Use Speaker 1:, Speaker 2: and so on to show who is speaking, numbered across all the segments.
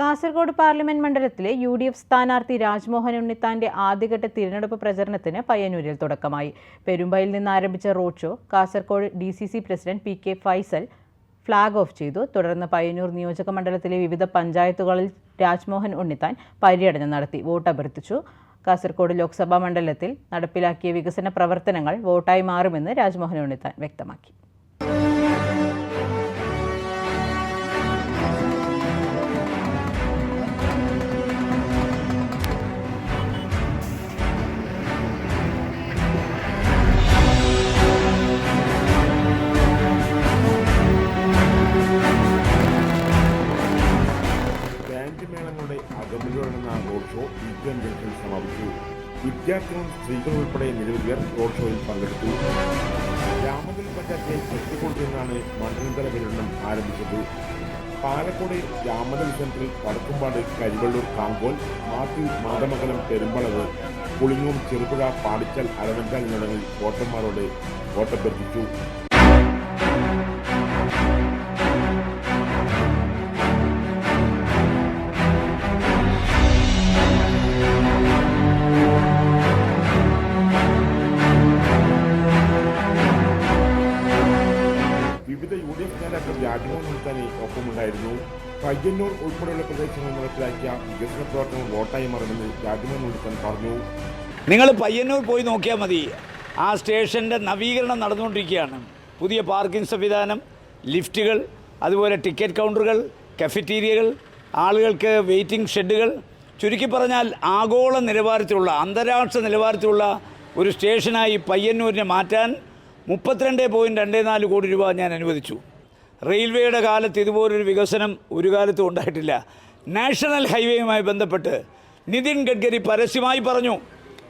Speaker 1: Kasaragod parliament മണ്ഡലത്തിലെ U D F സ്ഥാനാർത്ഥി രാജ്മോഹൻ ഉണ്ണിത്താന്റെ ആദ്യഘട്ട തിരഞ്ഞെടുപ്പ് പ്രചരണത്തിന് പയ്യന്നൂരിൽ തുടക്കമായി. പെരുമ്പയിൽ നിന്ന് ആരംഭിച്ച road show Kasaragod D C C president P K Faisal flag off ചെയ്തു. തുടർന്ന് പയ്യന്നൂർ നിയോജക മണ്ഡലത്തിലെ വിവിധ പഞ്ചായത്തുകളിൽ രാജ്മോഹൻ ഉണ്ണിത്താൻ പര്യടനം നടത്തി വോട്ട് അഭ്യർത്ഥിച്ചു. കാസർഗോഡ് ലോക്സഭാ മണ്ഡലത്തിൽ നടപ്പിലാക്കിയ വികസന പ്രവർത്തനങ്ങൾ വോട്ടായി മാറുമെന്ന് രാജ്മോഹൻ ഉണ്ണിത്താൻ വ്യക്തമാക്കി.
Speaker 2: നടന്ന റോഡ് ഷോ വിജ്ഞാൻ ജംഗ്ഷൻ സമാപിച്ചു. വിദ്യാർത്ഥികളും സ്ത്രീകളും ഉൾപ്പെടെ നിരവധി പേർ റോഡ് ഷോയിൽ പങ്കെടുത്തു. രാമകൽ പഞ്ചായത്തിലെ ചെട്ടിക്കോട്ടിൽ നിന്നാണ് മണ്ഡലതല പര്യടനം ആരംഭിച്ചത്. പാലക്കോട് രാമകൽ സെന്ററിൽ വടക്കുംപാട് കരിവള്ളൂർ കാങ്കോൽ മാത്യു മാതമംഗലം പെരുമ്പളവ് പുളിങ്ങൂർ ചെറുപുഴ പാടിച്ചൽ അലമഞ്ചാൽ എന്നിടങ്ങളിൽ വോട്ടർമാരോട് വോട്ടഭ്യർത്ഥിച്ചു. വിവിധ യു ഡി എഫ് നേതാക്കൾ രാജ്മോഹൻ തന്നെ ഒപ്പമുണ്ടായിരുന്നു. പയ്യന്നൂർ ഉൾപ്പെടെയുള്ള പ്രദേശങ്ങൾ നടപ്പിലാക്കിയ വികസന പ്രവർത്തനം വോട്ടായി മാറുമെന്ന് രാജ്മോഹൻ ഉൾത്താൻ പറഞ്ഞു.
Speaker 3: നിങ്ങൾ പയ്യന്നൂർ പോയി നോക്കിയാൽ മതി. ആ സ്റ്റേഷന്റെ നവീകരണം നടന്നുകൊണ്ടിരിക്കുകയാണ്. പുതിയ പാർക്കിംഗ് സംവിധാനം ലിഫ്റ്റുകൾ അതുപോലെ ടിക്കറ്റ് കൗണ്ടറുകൾ കഫറ്റീരിയകൾ ആളുകൾക്ക് വെയിറ്റിംഗ് ഷെഡുകൾ. ചുരുക്കി പറഞ്ഞാൽ ആഗോള നിലവാരത്തിലുള്ള അന്താരാഷ്ട്ര നിലവാരത്തിലുള്ള ഒരു സ്റ്റേഷനായി പയ്യന്നൂരിനെ മാറ്റാൻ മുപ്പത്തിരണ്ട് പോയിന്റ് രണ്ട് നാല് കോടി രൂപ ഞാൻ അനുവദിച്ചു. റെയിൽവേയുടെ കാലത്ത് ഇതുപോലൊരു വികസനം ഒരു കാലത്തും ഉണ്ടായിട്ടില്ല. നാഷണൽ ഹൈവേയുമായി ബന്ധപ്പെട്ട് നിതിൻ ഗഡ്കരി പരസ്യമായി പറഞ്ഞു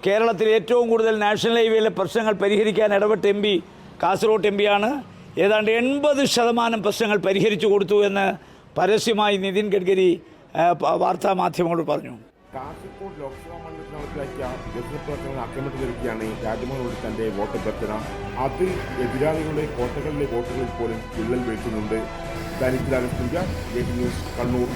Speaker 3: കേരളത്തിൽ ഏറ്റവും കൂടുതൽ നാഷണൽ ഹൈവേയിലെ പ്രശ്നങ്ങൾ പരിഹരിക്കാൻ ഇടപെട്ട എം പി കാസർഗോഡ് എം പിയാണ് ഏതാണ്ട് എൺപത് ശതമാനം പ്രശ്നങ്ങൾ പരിഹരിച്ചു കൊടുത്തു എന്ന് പരസ്യമായി നിതിൻ ഗഡ്കരി വാർത്താമാധ്യമങ്ങളോട് വാർത്താ മാധ്യമങ്ങളോട് പറഞ്ഞു.
Speaker 2: കാസർഗോഡ് ലോക്സഭാ മണ്ഡലത്തിൽ നടപ്പിലാക്കിയ വികസന പ്രവർത്തനങ്ങൾ അക്കമിട്ട് നിൽക്കുകയാണ് തന്റെ വോട്ട് അഭ്യർത്ഥന. അതിൽ എതിരാളികളുടെ കോട്ടകളിലെ വോട്ടുകളിൽ പോലും വിള്ളൽ വീഴ്ത്തുന്നുണ്ട്. ദൈനിക് ന്യൂസ് കണ്ണൂർ.